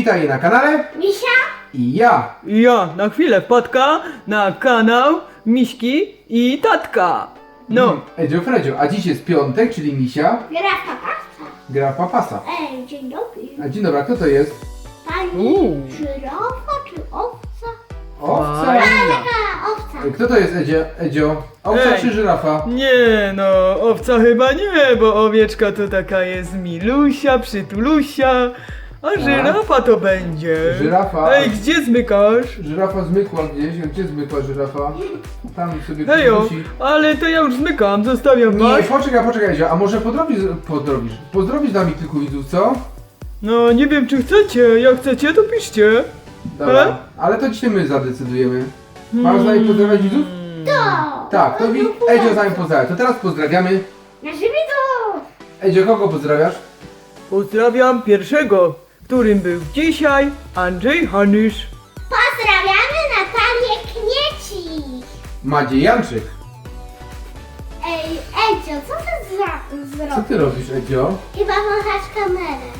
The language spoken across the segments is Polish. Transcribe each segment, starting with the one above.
Witaj na kanale Misia? i ja. I ja na chwilę wpadka na kanał Miśki i Tatka. No, Mm, Edzio Fredzio, a dziś jest piątek, czyli misia Gra papasa. gra w papasa. Ej, dzień dobry. A dzień dobry, kto to jest? Pani Uuu. żyrafa czy owca? Owca. Fajna. Taka owca. Kto to jest Edzio? Edzio? Owca Ej. czy żyrafa? nie no, owca chyba nie, bo owieczka to taka jest milusia, przytulusia, a żyrafa to będzie. Żyrafa. Ej, gdzie zmykasz? Żyrafa zmykła gdzieś. Gdzie zmykła żyrafa? Tam sobie Hejo, musi- ale to ja już zmykam, zostawiam Nie, was. poczekaj, poczekaj a może podrobisz, podrobisz, pozdrowisz z nami kilku widzów, co? No, nie wiem czy chcecie, jak chcecie to piszcie. Dobra, E? ale to dzisiaj my zadecydujemy. Masz z nami pozdrawiać widzów? To. Tak, to wi- Edzio z nami pozdrawia. To teraz pozdrawiamy. Nasze widzów. Edzio, kogo pozdrawiasz? Pozdrawiam pierwszego, którym był dzisiaj Andrzej Hanysz. Pozdrawiamy Natalię Knieci. Madziej Janczyk. Ej, Edzio, co ty zra- Co zrobił? ty robisz, Edzio? Chyba wąchasz kamerę.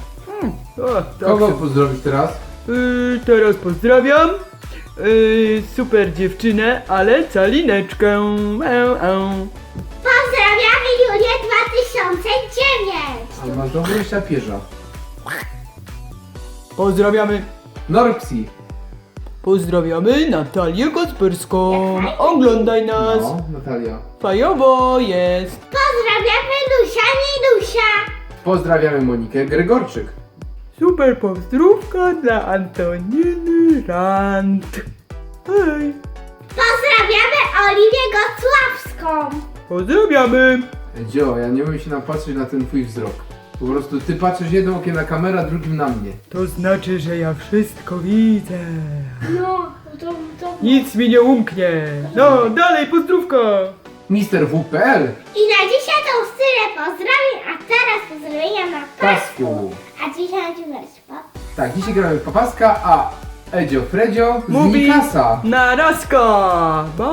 O, tak Kogo se- pozdrowisz teraz? Yy, teraz pozdrawiam. Yy, super dziewczynę, ale calineczkę. E, e. Pozdrawiamy Julię 2009. Ale masz dobrze siapierza. Pozdrawiamy. Norpsi. Pozdrawiamy Natalię Kacperską. Oglądaj nas. No, Natalia. Fajowo jest. Pozdrawiamy Lusia Nilusia. Pozdrawiamy Monikę Gregorczyk. Super pozdrówka dla Antoniny Rand. Hej. Pozdrawiamy Oliwię Gocławską. Pozdrawiamy. Edzio, ja nie umiem się napatrzeć na ten twój wzrok. Po prostu ty patrzysz jednym okiem na kamerę, a drugim na mnie. To znaczy, że ja wszystko widzę. No, to, to... Nic mi nie umknie. No, dalej pozdrówka. Mister WPL. I na dzisiaj to już tyle pozdrowień, a teraz pozdrowienia na pasku. Pasku. A dzisiaj pap. Tak, dzisiaj gramy w Papaska, a Edzio Fredzio z Mówi Mikasa. na razka. Ba.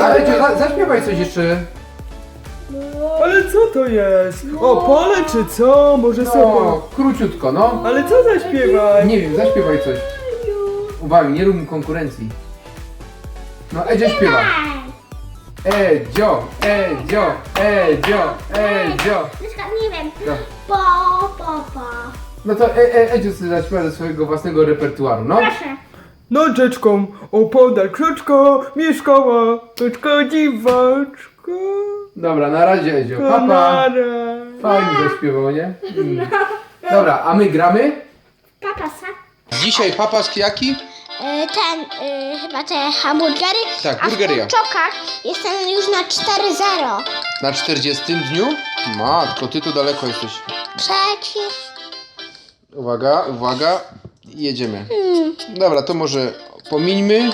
A Edzio, za, zaśpiewaj coś jeszcze. Ale co to jest? O, pole czy co? Może No, sobie. króciutko, no. Ale co zaśpiewaj? Nie wiem, zaśpiewaj coś. Uwaga, nie rób mu konkurencji. No, Edzio śpiewa. Edzio, Edzio, Edzio, Edzio. Na przykład, nie wiem, No, po, po, po. no to e, e, Edzio sobie zaśpiewa ze swojego własnego repertuaru, no. Proszę. Nad rzeczką opodal krzaczka mieszkała czeczka dziwaczka. Dobra, na razie Edzio, papa. Kanara. Fajnie zaśpiewał, nie? Mm. Dobra, a my gramy? Papasa. Dzisiaj papask jaki? E, Ten, y, chyba te hamburgery. Tak, A w burgeria. kurczokach jestem już na 4-0. Na 40 dniu? Matko, ty tu daleko jesteś. Trzeci. Uwaga, uwaga. Jedziemy. Dobra, to może pomińmy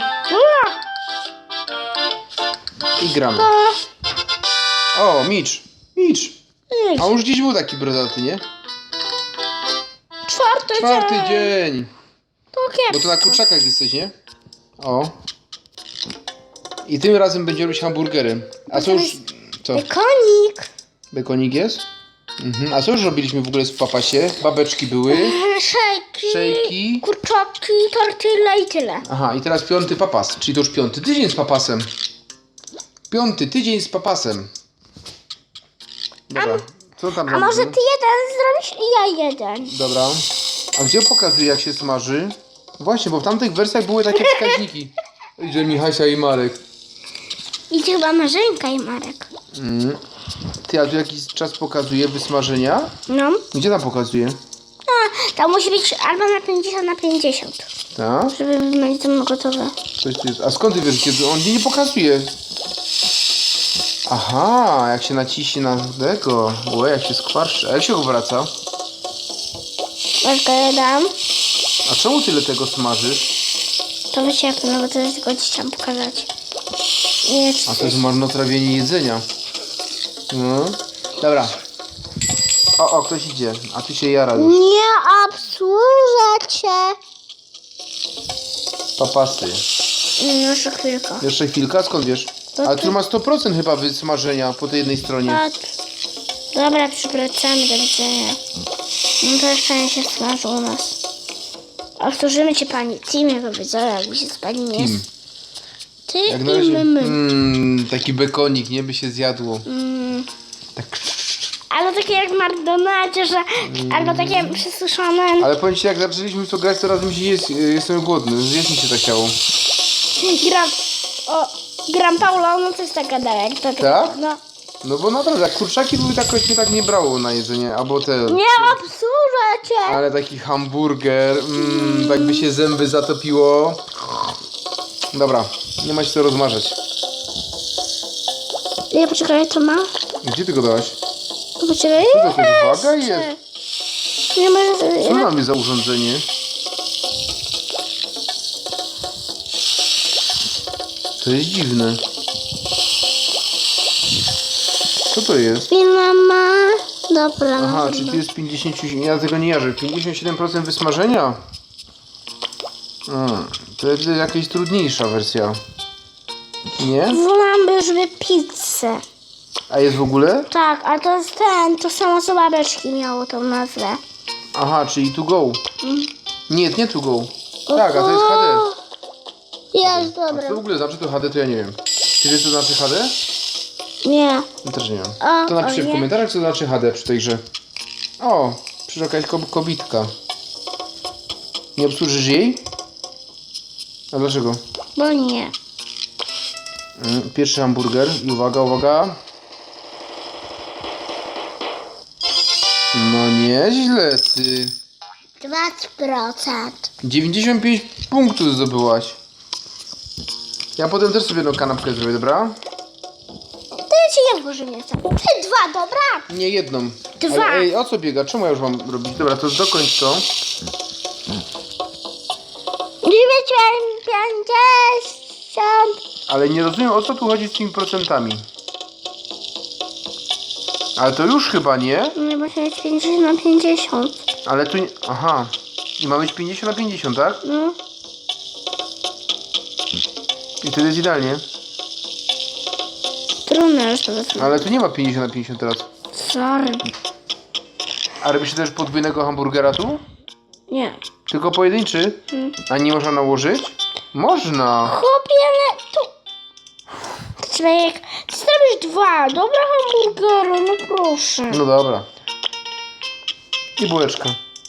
i gramy. O, Micz. Micz. A już gdzieś był taki brodaty, nie? Czwarty, Czwarty dzień. dzień. To Bo kiepsko. to na kurczakach jesteś, nie? O. I tym razem będziemy robić hamburgery. A co już... Co? Konik. Bekonik jest? Mhm. A co już robiliśmy w ogóle w papasie? Babeczki były. Szejki. Szejki. Kurczoki, tortilla i tyle. Aha, i teraz piąty papas, czyli to już piąty tydzień z papasem. Piąty tydzień z papasem. Dobra, co tam A może ty jeden zrobisz i ja jeden. Dobra. A gdzie pokazuje jak się smaży? Właśnie, bo w tamtych wersjach były takie wskaźniki. Że Michasia i Marek. Idzie chyba Marzenka i Marek. Mm. Ty, a tu jakiś czas pokazuje wysmażenia? No. Gdzie tam pokazuje? A, to musi być albo na 50 na 50. Tak? Żeby mieć to gotowe. Coś tu jest. A skąd ty wiesz, gdzie on nie pokazuje? Aha, jak się naciśnie na tego. Ue, jak się skwarszy. A jak się wraca? Ważkę dam. A czemu tyle tego smażysz? To wyciepnę, no bo to jest tylko ci chciałam pokazać. Nie, A to jest marnotrawienie jedzenia. No. Dobra. O, o, ktoś idzie. A tu się jara już. nie obsłużę cię. Papasy. Mm, Jeszcze chwilkę. Jeszcze chwilka, skąd wiesz? Ale tu ma 100% chyba wysmażenia po tej jednej stronie. Patrz. Dobra, przywracamy do widzenia. No to jeszcze się smaży u nas. Otworzymy cię pani Timie, powiedziała, jakby się spali nie Tim. Ty Jak na i razie. my, my. Mm, taki bekonik, nie by się zjadło. Mm. Tak. Albo takie jak w McDonaldzie, że... Albo takie przysuszone... Ale powiem ci, jak zaczęliśmy to grać, to raz mi się jest, jestem głodny. Zjeść mi się tak chciało. Gram... O... Gram Paula, no coś tak gada, jak to... Tak? No. No bo naprawdę, jak kurczaki były, tak jakoś mnie tak nie brało na jedzenie, albo te... Nie obsłużę cię! Ale taki hamburger, mm, tak by się zęby zatopiło. Dobra, nie ma się co rozmarzać. Nie, poczekaj, to ma? Gdzie ty go dałaś? Poczekaj, Co to jakaś waga jest? Nie ma... Co mamy za urządzenie? To jest dziwne. Co to jest? Chwila ma... Dobra, Aha, no czy dobra. tu jest 50... Ja tego nie jarzę. 57% wysmażenia? Hmm, to jest jakaś trudniejsza wersja. Nie? Wolałam żeby pizzę. A jest w ogóle? Tak, a to jest ten, to samo co babeczki miało tą nazwę. Aha, czyli to go. Mm. Nie, nie to go. Tak, a to jest HD. Jest A dobre. co w ogóle znaczy to HD, to ja nie wiem. Ty wiesz co znaczy HD? Nie. Ja też nie wiem. O, To napiszcie o w nie. komentarzach, co znaczy HD przy tej grze. O, przyszła jakaś kob- kobitka. Nie obsłużysz jej? A dlaczego? Bo nie. Mm, Pierwszy hamburger i uwaga, uwaga. No nieźle ty. 20%. 95 punktów zdobyłaś. Ja potem też sobie jedną kanapkę zrobię, dobra? To ja ci nie włożę mięsa. Ty dwa, dobra? Nie jedną. Dwa. Ale ej, o co biega? Czemu ja już mam robić? Dobra, to dokończ to. 950. Ale nie rozumiem o co tu chodzi z tymi procentami. Ale to już chyba nie. Nie, bo to jest 50 na 50. Ale tu nie... Aha. I ma być 50 na 50, tak? No. I wtedy jest idealnie. Trudno już powiedzmy. Ale tu nie ma 50 na 50 teraz. Sorry. A robi się też podwójnego hamburgera tu? Nie. Tylko pojedynczy? Mm. A nie można nałożyć? Można. Chłopie, ale tu... Jak... Ty zrobisz dwa. Dobra hamburgery, no proszę. No dobra. I bułeczka.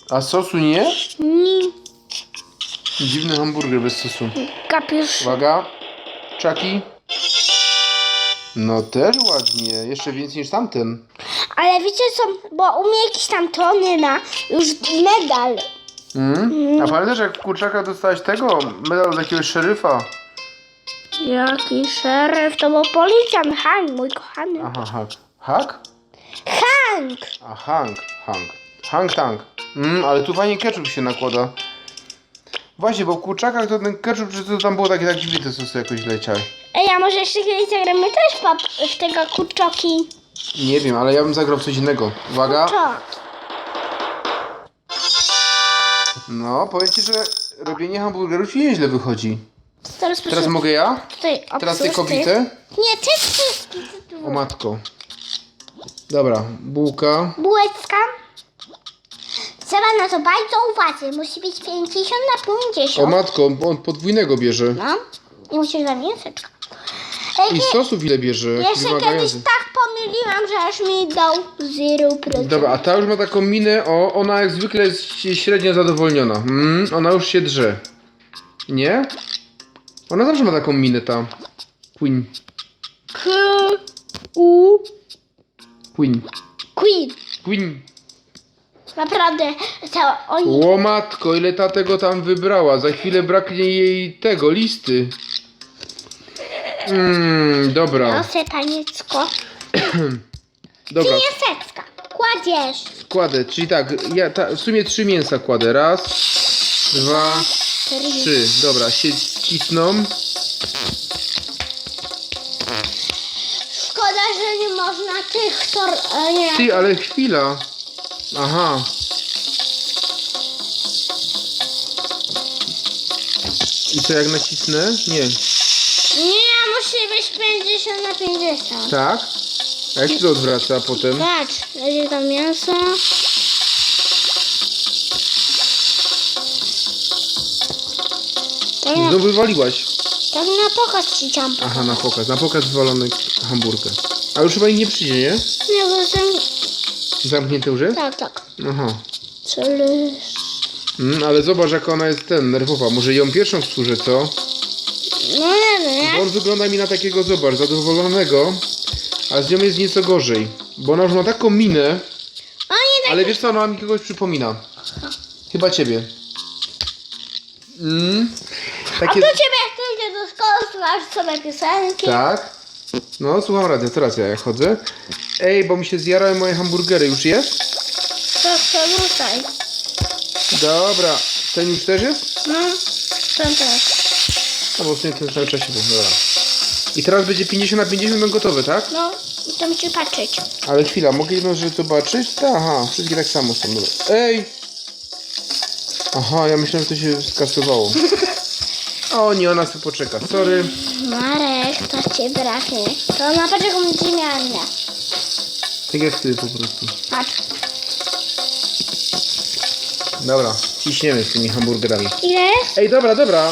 A sosu nie? Nie. Dziwny hamburger bez sosu. Kapisz? Uwaga. Czaki. No też ładnie. Jeszcze więcej niż tamten. Ale wiecie co, bo u mnie jakiś tam Tony ma już medal. Mm? A pamiętasz jak w kurczaka dostałeś tego? Medal od jakiegoś szeryfa. Jaki szeryf, to był policjant Hank, mój kochany. Aha, Hank. Hak? Hank! A Hank. Hank. Hank Tank. Mm, ale tu fajnie ketchup się nakłada. Właśnie, bo w kurczakach to ten ketchup, czy to tam było takie tak dziwne sosy jakoś leciały. Ej, a może jeszcze kiedyś zagramy też pap- w tego kurczoki? Nie wiem, ale ja bym zagrał w coś innego. Uwaga. No, powiem ci, że robienie hamburgerów ci nieźle wychodzi. Teraz, Teraz mogę ja? tutaj Teraz ty obsłuż? Nie, ty wszystkie. O matko. Dobra, bułka. Bułeczka. Trzeba na to bardzo uważać. Musi być 50 na O 50. matko, on podwójnego bierze. No. I musisz. Ej, I sosów ile bierze? Jaki Jeszcze kiedyś wymagający. tak pomyliłam, że aż mi dał 0%. Dobra, a ta już ma taką minę, o, ona jak zwykle jest średnio zadowolniona. Mm, ona już się drze. Nie? Ona zawsze ma taką minę, ta. Queen. K U Queen. Queen. Queen. Naprawdę, to oni... O matko, ile ta tego tam wybrała. Za chwilę braknie jej tego, listy. Mmm, dobra. Proszę, paniecko. Dobra, Pieniążeczka. Kładziesz. kładę. Czyli tak, ja ta, w sumie trzy mięsa kładę. Raz, dwa, trzy. Dobra, się cisną. Szkoda, że nie można tych tor... e, Nie. Ty, ale chwila. Aha. I co, jak nacisnę? Nie. Nie, musi być 50 na 50. Tak? A jak się to odwraca potem? Patrz, będzie tam mięso. Tak na, Znowu wywaliłaś. tak na pokaz ci chciałam Aha, na pokaz. Na pokaz wywalony hamburger. A już chyba nie przyjdzie, nie? Nie, bo jestem... Zamknięte już jest? Tak, tak. Aha. Czyli... Mm, ale zobacz, jak ona jest ten, nerwowa. Może ją pierwszą wsłużę, co? No nie Bo nie? on wygląda mi na takiego, zobacz, zadowolonego. A z nią jest nieco gorzej. Bo ona już ma taką minę, Oni tak... ale wiesz co, ona mi kogoś przypomina. Chyba ciebie. Mm. A Takie... tu ciebie jak ty idzie do szkoły, słuchasz sobie piosenki. Tak? No, słucham radia, teraz ja chodzę. Ej, bo mi się zjarały moje hamburgery. Już jest? To przerzucaj. Dobra. Ten już też jest? No, ten też. No bo w sumie ten cały czas się był. Dobra. I teraz będzie 50 na 50 no gotowe, tak? No, i to musisz patrzeć. Ale chwila, mogę jedną rzecz zobaczyć? Ta, Aha, wszystkie tak samo są. Dobra. Ej! Aha, ja myślałem, że to się skasowało. O, nie, ona sobie poczeka. Sorry. To cię braknie. To na początku będzie miała mnie. Tak jak ty po prostu. Patrz. Dobra, ciśniemy z tymi hamburgerami. Ile jest? Ej, dobra, dobra.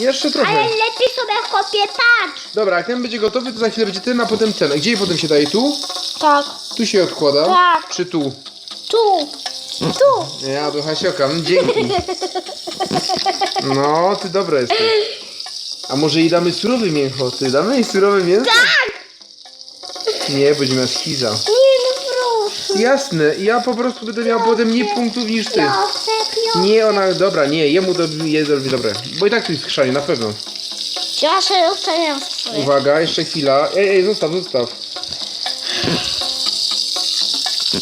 Jeszcze Ale trochę. lepiej sobie chłopie patrz. Dobra, jak ten będzie gotowy, to za chwilę będzie ten, a potem ten. A gdzie je potem się daje? Tu? Tak. Tu się odkłada? Tak. Czy tu? Tu. Tu. Ja do Hasioka, no dzięki. No, ty dobra jesteś. A może jej damy surowy mięcho? Ty damy jej surowe mięso? Tak. Nie, będzie miała skiza. Nie no proszę. Jasne, ja po prostu będę miał potem mniej punktów niż ty. Proszę, proszę. Nie, ona, dobra, nie, jemu to jest robi dobre. Bo i tak tu jest chrzanie, na pewno. Ja sobie ustawiam swoje. Uwaga, jeszcze chwila. Ej, ej, zostaw, zostaw.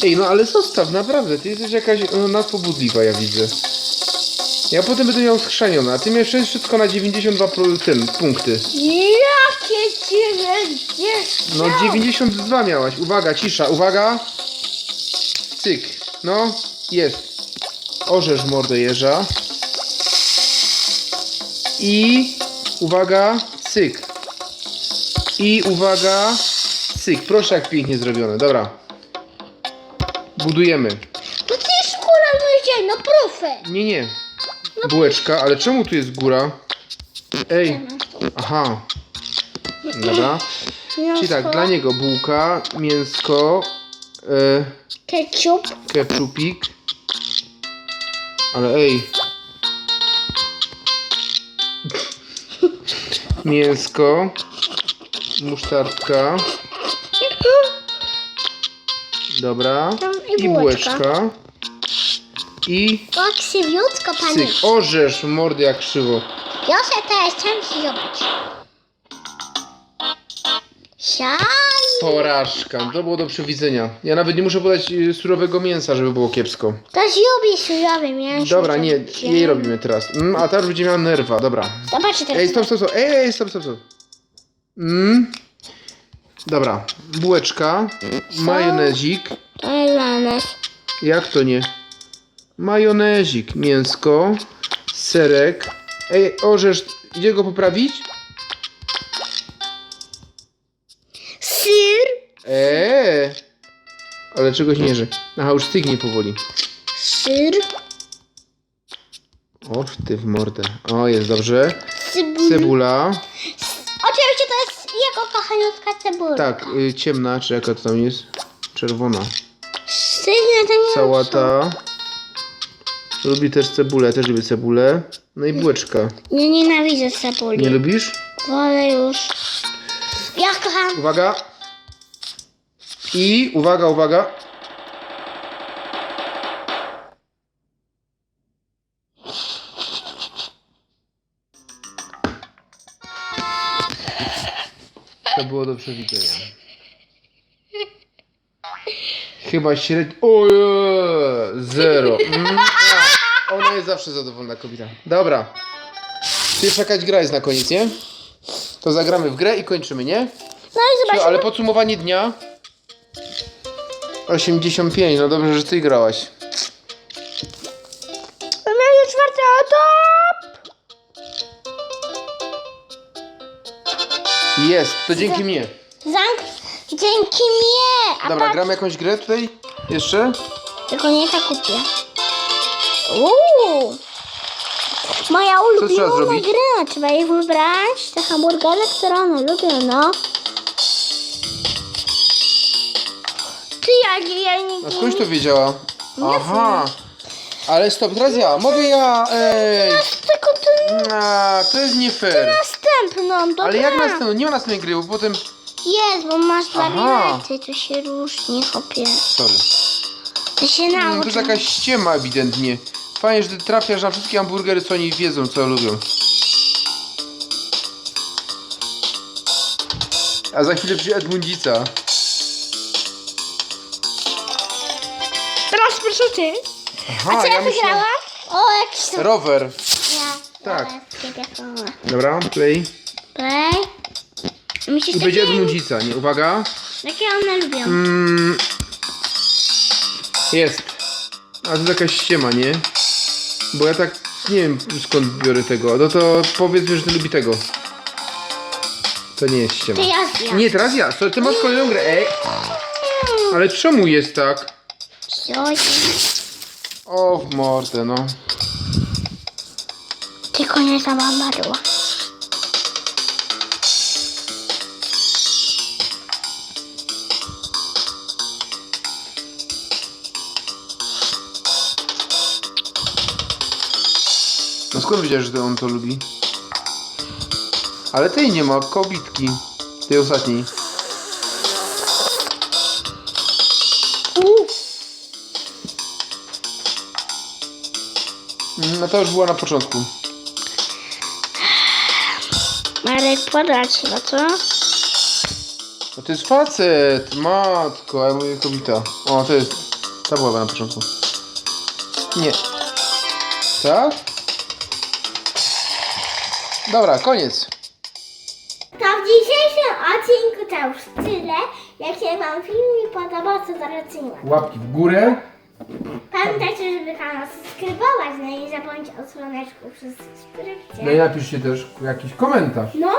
Ej, no ale zostaw, naprawdę, ty jesteś jakaś no, nadpobudliwa, ja widzę. Ja potem będę miał schrzanione, a ty miałeś wszystko na 92 pro- ten, punkty. Jakie dziewięćdziesiąt. No 92 miałaś. Uwaga, cisza, uwaga. Cyk. No, jest. Orzesz mordę jeża. I uwaga, cyk. I uwaga, cyk. Proszę jak pięknie zrobione. Dobra. Budujemy. To ty szkóra no no profe. Nie, nie. Bułeczka, ale czemu tu jest góra? Ej. Aha. Dobra. Czyli tak, dla niego bułka, mięsko, e, Ketchup. ketchupik. Ale ej. Mięsko, musztardka. Dobra. Tam I bułeczka. I To krzywiutko, panie. cyk. Orzesz mordy jak krzywo. Ja się teraz się zobaczyć. Siaj. Porażka. To było do przewidzenia. Ja nawet nie muszę podać y, surowego mięsa, żeby było kiepsko. To lubi surowe mięso. Dobra, nie, jej robimy teraz. Mm, a teraz będzie miała nerwa, dobra. Zobaczcie teraz. Ej, stop, stop, stop. Ej, ej, stop, stop, stop. Mm. Dobra, bułeczka, majonezik. To jest dla nas. Jak to nie? Majonezik, mięsko, serek. Ej, orzesz, idzie go poprawić? Syr. Eee, ale czegoś nie że. Aha, już stygnie powoli. Syr. O, ty w mordę. O, jest dobrze. Cebula. Cebula. Oczywiście to jest jego kochaniutka cebula. Tak, y, ciemna, czy jaka to tam jest? Czerwona. Stygnie to mięso. Sałata. Lubi też cebulę, też lubię cebulę. No i bułeczka. Nie nienawidzę cebuli. Nie lubisz? Wolę już. Ja kocham. Uwaga. I uwaga, uwaga. To było do przewidzenia. Chyba średnio. Oje, zero. Mm, a, ona jest zawsze zadowolona kobieta. Dobra. Pierwsza jakaś gra jest na koniec, nie? To zagramy w grę i kończymy, nie? No i zobaczymy. ale podsumowanie dnia 85, no dobrze, że ty grałaś Mamy czwarty etap. Jest, to dzięki mnie Zank. Dzięki mnie. A Dobra, patrz- gramy jakąś grę tutaj? Jeszcze? Tylko nie tak kupię. Uuu. Moja Co trzeba ulubiona zrobić? gra. Trzeba je wybrać. Te hamburgery, które one lubią, no. Ty, ja, ja, ja nie... A skądś to wiedziała? Aha. Ale stop, teraz ja. Mogę ja. Ej. Tylko to A, to jest nie fair. następną, dobra? Ale jak następną? Nie ma następnej gry, bo potem. Jest, bo masz Aha. warianty, to się różni, chłopie. Sorry. To się No, to jest jakaś ściema ewidentnie. Fajnie, że ty trafiasz na wszystkie hamburgery, co oni wiedzą, co lubią. A za chwilę przyjdzie Edmundzica. Teraz proszę ty. Aha, A co ja, wygrałam? O, jakiś tam... Rower. Ja. Tak. Dobra, play. Play. Myślisz, I będzie takie, nie? Uwaga. jakie one lubią? Mm, jest. A to jakaś ściema, nie? Bo ja tak nie wiem skąd biorę tego. No to powiedz mi, że ty lubi tego. To nie jest ściema. To ja zjem. Nie, teraz ja. To ty masz kolejną grę. Ej. Ale czemu jest tak? Oj, O, w mordę, no. Tylko nie zamarła. No skąd wiedziałeś, że on to lubi? Ale tej nie ma, kobitki. Tej ostatniej. No to już była na początku. Marek, podać, no co? No to jest facet, matko, a ja mówię kobieta. O, to jest. Ta była na początku. Nie. Tak? Dobra, koniec. To w dzisiejszym odcinku to już tyle. Jak się Wam film nie podobał, to zalecimy. Łapki w górę. Pamiętajcie, żeby kanał subskrybować, no i zapomnijcie o słoneczku przy. No i napiszcie też jakiś komentarz. No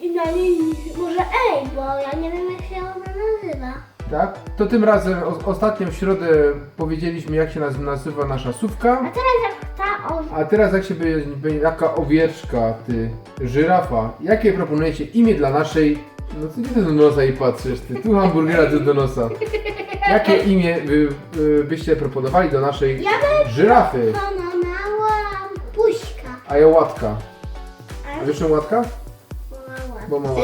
i na niej może ej, bo ja nie wiem jak się ona nazywa. Tak? To tym razem o, ostatnio w środę powiedzieliśmy jak się naz- nazywa nasza A sówka. teraz jak. A teraz jak się będzie, jaka owieczka, ty, żyrafa, jakie proponujecie imię dla naszej... No co ty do nosa i patrzysz, ty, tu hamburgera, tu do nosa. Jakie imię wy, y, byście proponowali do naszej Ja bym żyrafy? proponowała buźka. A ja łatka. A wiesz czemu łatka? Bo ma łatkę.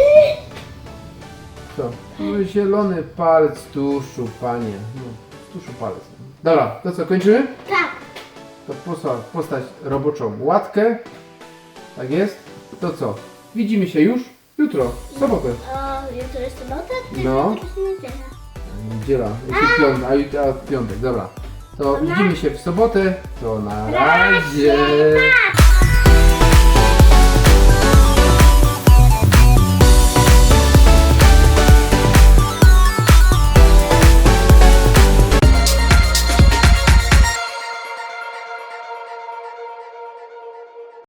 Co? No zielony palec tuszu, panie. No, tuszu palec. Dobra, to co, kończymy? Tak. Posta- postać roboczą łatkę. Tak jest? To co? Widzimy się już jutro, w sobotę. O, jutro jest sobota? Ty No. jutro jest niedziela. Niedziela, a jutro a piątek, dobra. To widzimy się w sobotę, to na razie. Pa!